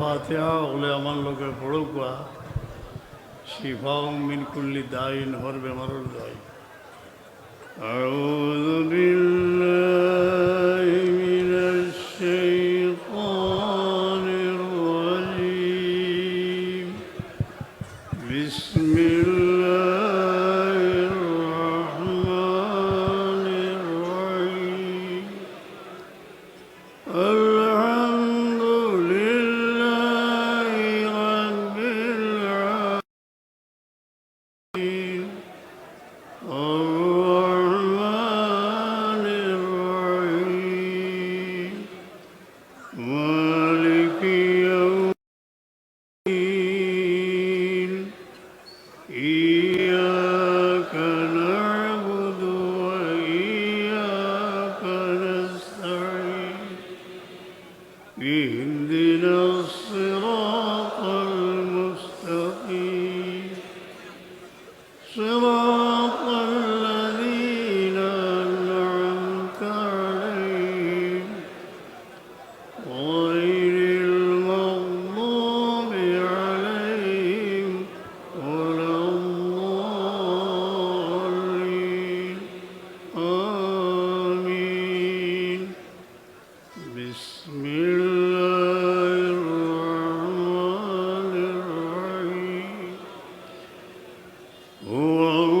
ফাতিহা হলে আমার লোকে পড়ুকা শিফাও মিন কুল্লি দাইন হর বেমারুর দায় أعوذ بالله Whoa.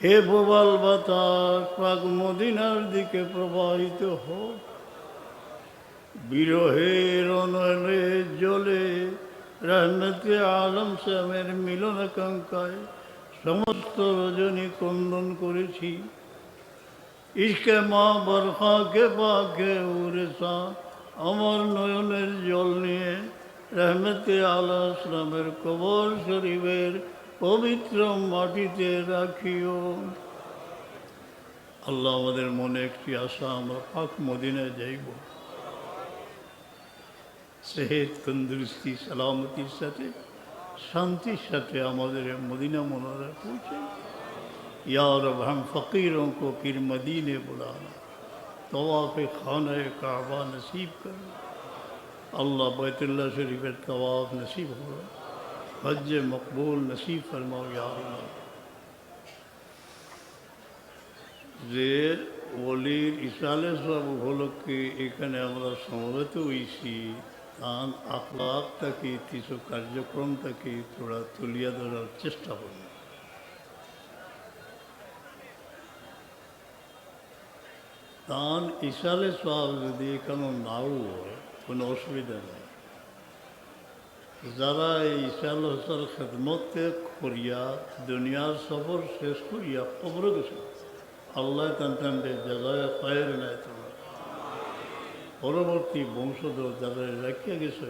হে প্রবল বাতাস পাক মদিনার দিকে প্রবাহিত হোক। বিরহের অনলে জলে, রহমতে আলম শ্যামের মিলনাকাঙ্ক্ষায় সমস্ত রজনী কন্দন করেছি। ইসকে মা বরখাকে পাকে উরেসা, আমার নয়নের জল নিয়ে রহমতে আলা ইসলামের কবর শরীফের পবিত্র মাটিতে রাখিও। আল্লাহ আমাদের মনে একটি আশা, আমরা পাক মদিনায় যাইব। সেহেদ, তন্দুরুস্তি, সালামতির সাথে شانتی سطح ہمارے مدینہ منورہ پوچھے یا رب ہم فقیروں کو پھر مدینے بلانا طواف خانہ کعبہ نصیب کر اللہ بیت اللہ شریف طواف نصیب ہو حج مقبول نصیب فرماؤ یا اللہ যে ওলির ইসালে সব হলো কি এখানে আমরা ہوئی سی তার আখলাকটাকে কিছু কার্যক্রমটাকে তোরা তুলিয়া ধরার চেষ্টা করবে তান ইশালে সব যদি এখানে নাও হয়, কোনো অসুবিধা নেই। যারা এই ইশাল হোসার খেদমতে করিয়া, দুনিয়ার সফর শেষ করিয়া কবর গেছে আল্লাহ টানতে জায়গায় পায়ের নাই তোমার। পরবর্তী বংশধর যারা রাখিয়া গেছে,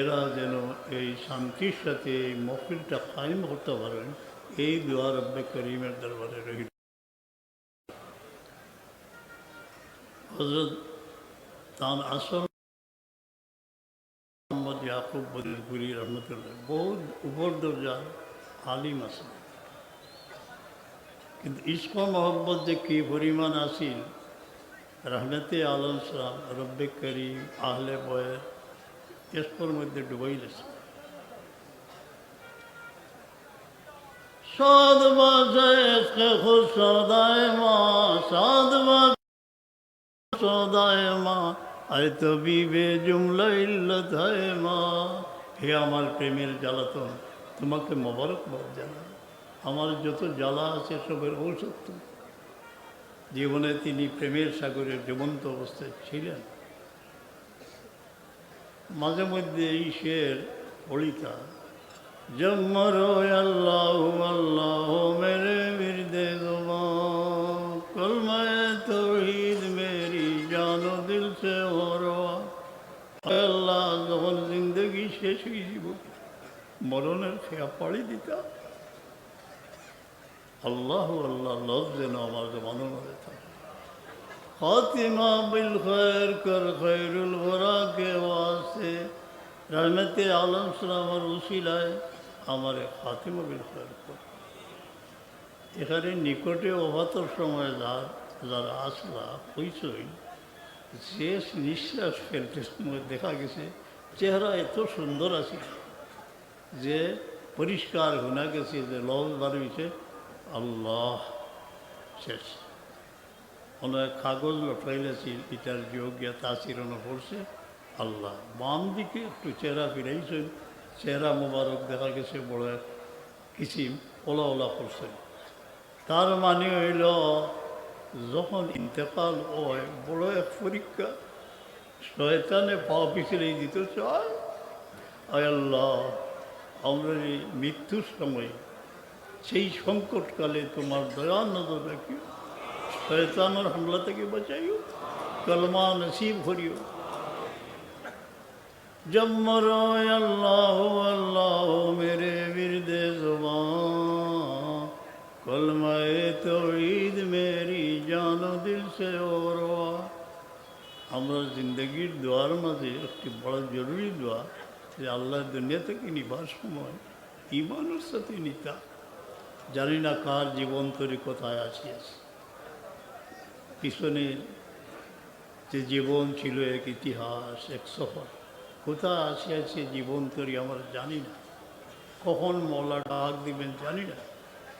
এরা যেন এই শান্তির সাথে এই মফিলটা কায়েম করতে পারেন, এই দোয়ার রব্বে করিমের দরবারে রহিল হজরত তার রহমতুল্লাহ বহু উপর আলিম আছে কিন্তু ইস্ক মোহাম্মদ যে কী পরিমাণ আসিল রহমতে আলম সালাম রব্বে করিম আহলে বয়ের এসকর মধ্যে ডুবাই গেছে সাদ বাজে সদায় মা সাদ বাজে সদায় মা আয় তো বিবে জুমলা ইল্লত মা হে আমার প্রেমের জ্বালাতন তোমাকে মোবারকবাদ জানাই আমার যত জ্বালা আছে সবের ঔষধ তুমি জীবনে তিনি প্রেমের সাগরে জীবন্ত অবস্থায় ছিলেন। মাঝে মধ্যে এই শের পড়িতা জম্মর আল্লাহ আল্লাহ মেরে জমা কলমায় তৌহিদ মেরি, জানো দিল সে আল্লাহ যখন জিন্দগি শেষ হয়ে যাব, মরণের খেয়া পাড়ি দিতা আল্লাহ আল্লাহ যেন আমার জমানো মধ্যে থাকে। খাতিমা বিল কর ওয়াসে। রহমতে আলম উসিলায় আমার খাতিমা বিল কর। এখানে নিকটে অভাতর সময় যার, যারা আসলা হইচই শেষ নিঃশ্বাস ফেলতে সময় দেখা গেছে, চেহারা এত সুন্দর আছে যে পরিষ্কার শোনা গেছে যে লল বাড়িছে আল্লাহ শেষ। অনেক কাগজ লটাইলেছি এটার যোগ্য তাসিরণ করছে, আল্লাহ। বাম দিকে একটু চেহারা ফিরাইছেন, চেহারা মোবারক দেখা গেছে, বড় এক কিসিম ওলা ওলা করছে। তার মানে হইল, যখন ইন্তেকাল হয়, বড় এক পরীক্ষা, শয়তানে পা পিছলে দিতে চায়। আল্লাহ, আমরা মৃত্যুর সময় সেই সংকটকালে তোমার দয়া নজর রাখিও। শয়তানের হামলা থেকে বাঁচাইও, কলমা নসিব করিও। জম্মর আল্লাহ আল্লাহ মেরে বিরদে জবান। কলমায়ে তৌহিদ মেরি জানো, দিল সে ওরওয়া। আমরা জিন্দগির দোয়ার মাঝে একটি বড় জরুরি দোয়া যে আল্লাহ দুনিয়া থেকে নিবার সময় ইমানের সাথে নিতা। জানি না কার জীবন তরি কোথায় আসিয়াছে পিছনে যে জীবন ছিল এক ইতিহাস, এক সফর। কোথায় আসিয়াছে জীবন তরি আমরা জানি না। কখন মলা ডাক দিবেন জানি না।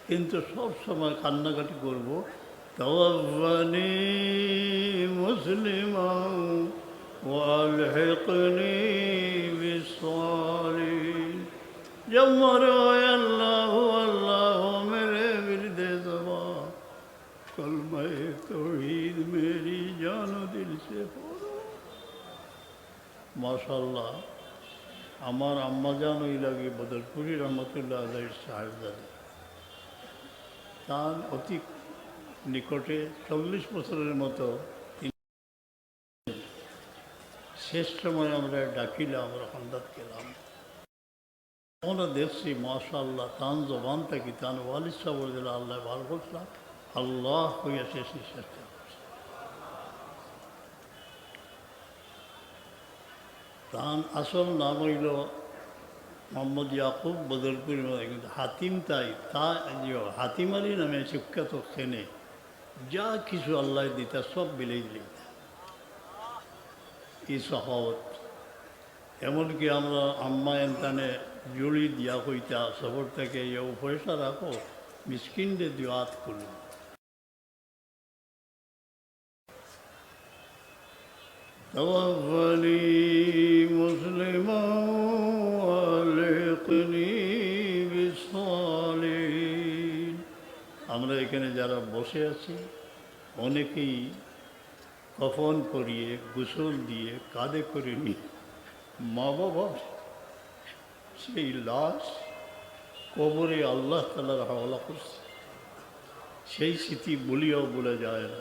কিন্তু সব সময় কান্নাকাটি করব তওয়ানি মুসলিম বিসসালিন জমর তৌহিদ মেরি জান দিল সে মাশাল্লাহ আমার আম্মাজান ওই লাগে বদরপুরি রহমতুল্লাহ আল্লাহ সাহেবজাদা তার অতি নিকটে চল্লিশ বছরের মতো শেষ সময় আমরা ডাকিলাম আমরা হন্দাত গেলাম আমরা দেখছি মাশাল্লাহ তান জবান থাকি তান ওয়ালিদ দিল আল্লাহ ভালো করছিলাম আল্লাহ হইয়া শেষ নিঃশ্বাস তান আসল নাম হইল মোহাম্মদ ইয়াকুব বদরপুর কিন্তু হাতিম তাই তা হাতিম আলী নামে সুখ্যাত খেনে যা কিছু আল্লাহ দিতা সব বিলেই দিতা এই সহবত এমনকি আমরা আম্মা এনতানে জুড়ি দিয়া হইতা সবর থেকে এ পয়সা রাখো মিসকিনদের দিওয়াত করল توفني مسلما والحقني بالصالحين. আমরা এখানে যারা বসে আছি, অনেকেই কফন করিয়ে, গোসল দিয়ে, কাঁধে করে নিয়ে মা বাবা সেই লাশ কবরে আল্লাহ তালার হাওলা করছে। সেই স্মৃতি বলিয়াও বলে যায় না।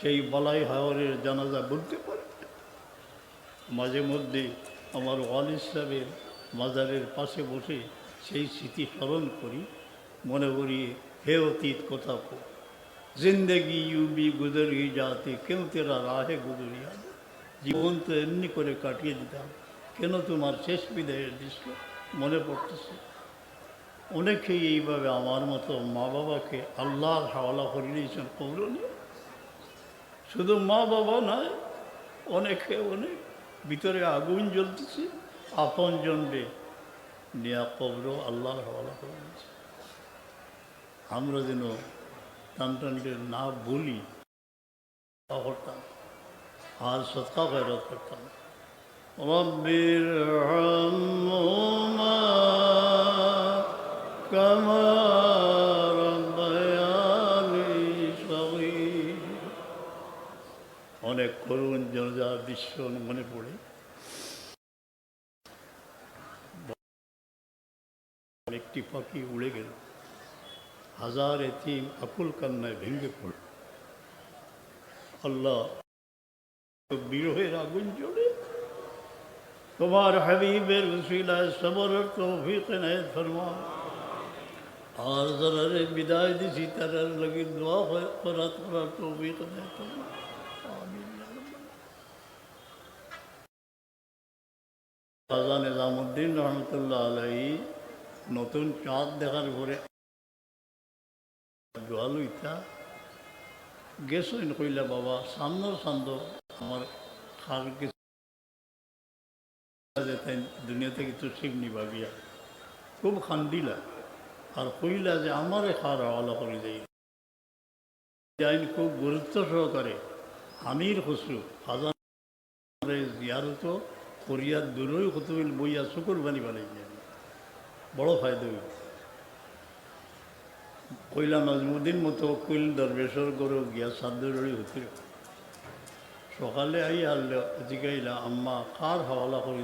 সেই বলাই হাওরের জানাজা বলতে পারে মাঝে মধ্যে আমার ওয়ালিদ সাহেবের মাজারের পাশে বসে সেই স্মৃতি স্মরণ করি। মনে করি, হে অতীত কথা কো জিন্দগি ইউবি গুজরি যাতে কেন তেরা রাহে গুজরিয়া জীবন তো এমনি করে কাটিয়ে দিতাম, কেন তোমার শেষ বিদায়ের দৃশ্য মনে পড়তেছে? অনেকেই এইভাবে আমার মতো মা বাবাকে আল্লাহর হাওয়ালা করে নিয়েছেন কবর শুধু মা বাবা নয়, অনেকে অনেক ভিতরে আগুন জ্বলতেছে আপন জন্ডে নেয়া কবর আল্লাহ হওয়ালা করে আমরা যেন টানটানদের না বলি করতাম, আর সৎকা ভাই ফেরত করতাম। রব্বির অনেক করুণ জনজা দৃশ্য মনে পড়ে একটি পাখি উড়ে গেল হাজার এতিম আকুল কান্নায় ভেঙে পড়ল আল্লাহ বিরহের আগুন জ্বলে তোমার হাবিবের উসিলায় সবরের তৌফিক নেয় ফরমা আর যারা রে বিদায় দিছি তারা লাগে দোয়া হয় করাত করার তৌফিক নেয় ফরমা আমিন ইয়া রাব্বাল খাজা নিজামুদ্দিন রহমতুল্লাহ আলাই নতুন চাঁদ দেখার পরে জোয়ালু ইচ্ছা গেছো কইলা, বাবা সামনো সান্দ আমার খার গেছে। যে তাই দুনিয়া থেকে তো খুব খান্দিলা। আর কইলা যে আমারে খার হাওয়ালা করে দেই। আইন খুব গুরুত্ব সহকারে আমির খসরু হাজার জিয়ারত করিয়া দূরই কতবিল বইয়া শুকুর বানি বানাই বড় ফায়দা হইল কইলা নজমুদ্দিন মতো কুইল দরবেশর গরু গিয়া সাদ্দুরি হতে সকালে আই আল্লাহ জিগাইলা, আম্মা, কার হাওয়ালা করে